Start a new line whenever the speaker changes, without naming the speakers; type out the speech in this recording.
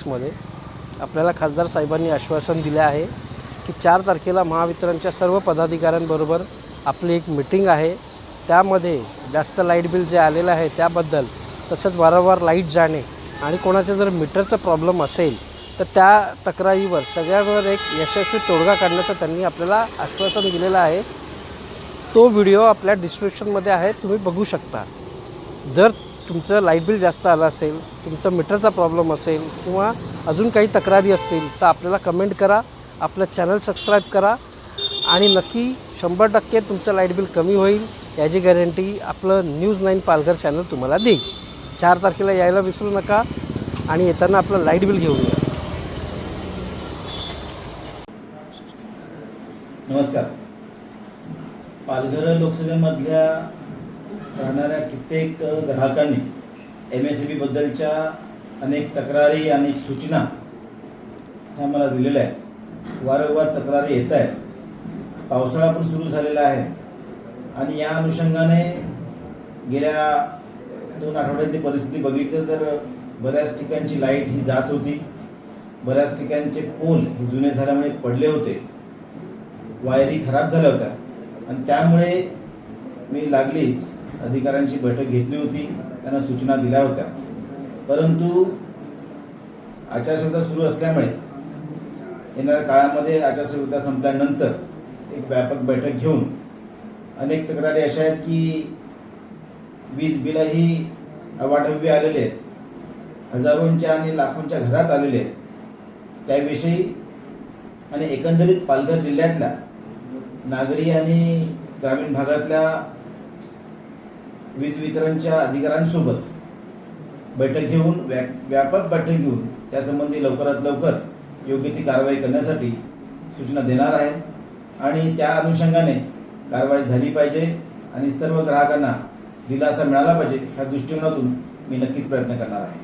सिक्समध्ये आपल्याला खासदार साहेबांनी आश्वासन दिले आहे की चार तारखेला महावितरणच्या सर्व पदाधिकाऱ्यांबरोबर आपली एक मिटिंग आहे. त्यामध्ये जास्त लाइट बिल जे आलेलं आहे त्याबद्दल तसंच वारंवार लाइट जाणे आणि कोणाचं जर मीटरचा प्रॉब्लेम असेल तर त्या तक्रारीवर सगळ्यांवर एक यशस्वी तोडगा काढण्याचं त्यांनी आपल्याला आश्वासन दिलेलं आहे. तो व्हिडिओ आपल्या डिस्क्रिप्शनमध्ये आहे तुम्ही बघू शकता. जर तुमचं लाइट बिल जास्त आलं असेल तुमचा मीटरचा प्रॉब्लेम असेल किंवा अजून काही तक्रारी असतील तर आपल्याला कमेंट करा आपलं चॅनल सबस्क्राईब करा आणि नक्की शंभर टक्के तुमचं लाइट बिल कमी होईल याची गॅरंटी आपलं न्यूज नाईन पालघर चॅनल तुम्हाला देईल. चार तारखेला यायला विसरू नका आणि येताना आपलं लाइट बिल घेऊन या.
नमस्कार. पालघर लोकसभेमधल्या राहणाऱ्या कित्येक ग्राहकांनी एम एस बी बद्दलच्या अनेक तक्रारी आणि सूचना ह्या मला दिलेल्या आहेत. वारंवार तक्रारी येत आहेत. पावसाळा पण सुरू झालेला आहे. आणि या अनुषंगाने गेल्या दोन आठवड्यातली परिस्थिती बघितली तर बऱ्याच ठिकाणची लाइट ही जात होती. बऱ्याच ठिकाणचे पोल हे जुने झाल्यामुळे पडले होते. वायरी खराब झाल्या होत्या. आणि त्यामुळे मी लागलीच. अधिकाऱ्यांची बैठक घेतली होती. त्यांना सूचना दिल्या होत्या. परंतु आचारसंहिता सुरू असल्यामुळे येणाऱ्या काळामध्ये आचारसंहिता संपल्यानंतर एक व्यापक बैठक घेऊन अनेक तक्रारी अशा आहेत की वीज बिलंही अवाढव्य आलेले आहेत. हजारोंच्या आणि लाखोंच्या घरात आलेले आहेत. त्याविषयी आणि एकंदरीत पालघर जिल्ह्यातल्या नागरी आणि ग्रामीण भागातल्या वीज वितरणच्या अधिकाऱ्यांसोबत बैठक घेऊन व्या व्यापक बैठक घेऊन त्यासंबंधी लवकरात लवकर योग्य ती कारवाई करण्यासाठी सूचना देणार आहे. आणि त्या अनुषंगाने कारवाई झाली पाहिजे आणि सर्व ग्राहकांना दिलासा मिळाला पाहिजे ह्या दृष्टिकोनातून मी नक्कीच प्रयत्न करणार आहे.